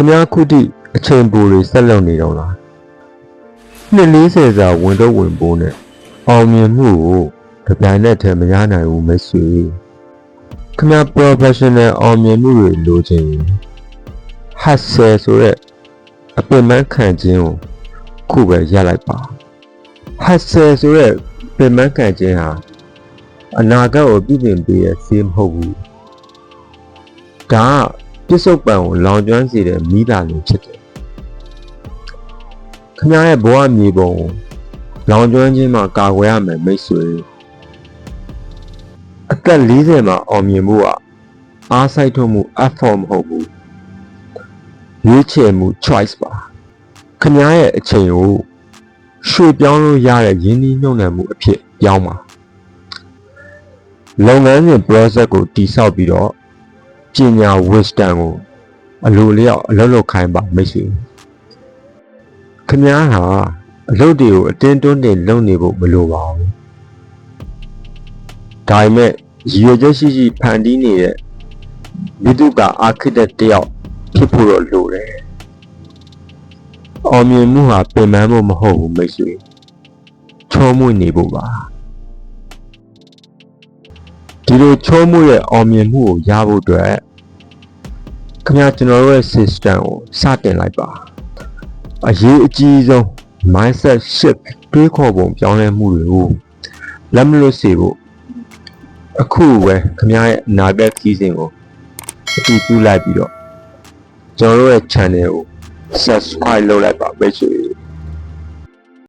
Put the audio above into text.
ခမားခုတိအချိန်ပူတွေဆက်လုပ်နေတော့လားနှစ်40စာဝင်တော့ဝင်ပိုးနဲ့အောင်မြင်မှုကိုတပြိုင်နက်တည်းမရနိုင်ဘူးမိတ်ဆွေခမား professional အောင်မြင်မှုတွေလိုချင်ရင် hustle ဆိုတဲ့အပင်ပန်းခံခြင်းကိုခုပဲရလိုက်ပါ hustle ဆိုတဲ့ပင်ပန်းခံခြင်းဟာအနာဂတ်ကိုပြုပြင်ပေးတဲ့ဆေးမဟုတ်ဘူးဒါက ပြစ္ဆုတ်ပံကိုလောင်ကျွမ်းစေတဲ့မိသားစုဖြစ်တယ်ခင်ဗျားရဲ့ဘဝမြေပုံကိုလောင်ကျွမ်းခြင်းမှာကာကွယ်ရမယ်မိတ်ဆွေအသက်40မှာအောင်မြင်မှုကအားစိုက်ထုတ်မှု effort မဟုတ်ဘူးရွေးချယ်မှု choice ပါခင်ဗျားရဲ့အချိန်ကိုရွှေ့ပြောင်းလို့ရတဲ့ရင်းနှီးမြှုပ်နှံမှုအဖြစ်ပြောင်းပါလုပ်ငန်းစဉ် process ကိုတိဆောက်ပြီးတော့ ပညာ wisdom ကိုအလိုလျောက်အလုပ်လုပ်ခိုင်းပါမိတ်ဆွေခင်ဗျားဟာအလုပ်တွေကိုအတင်းတွန်းတင်လုပ်နေဖို့မလိုပါဘူးဒါပေမဲ့ရည်ရွယ်ချက်ရှိရှိဖန်တီးနေတဲ့မိတုကအာခိတက်တယောက်ဖြစ်ဖို့တော့လိုတယ်အောင်မြင်မှုဟာပင်ပန်းမှုမဟုတ်ဘူးမိတ်ဆွေချောမွေ့နေဖို့ပါ ဒီလိုချောမွေ့ရဲ့အောင်မြင်မှုကိုရဖို့အတွက်ခင်ဗျာကျွန်တော်တို့ရဲ့ system ကိုစတင်လိုက်ပါအရေးအကြီးဆုံး mindset shift တွေးခေါ်ပုံပြောင်းလဲမှုတွေကိုလက်မလွတ်စေဖို့အခုပဲခင်ဗျားရဲ့အနာဂတ်ခီးစဉ်ကိုအတည်ပြုလိုက်ပြီးတော့ကျွန်တော်တို့ရဲ့ channel ကို subscribe လုပ်လိုက်ပါမိတ်ဆွေ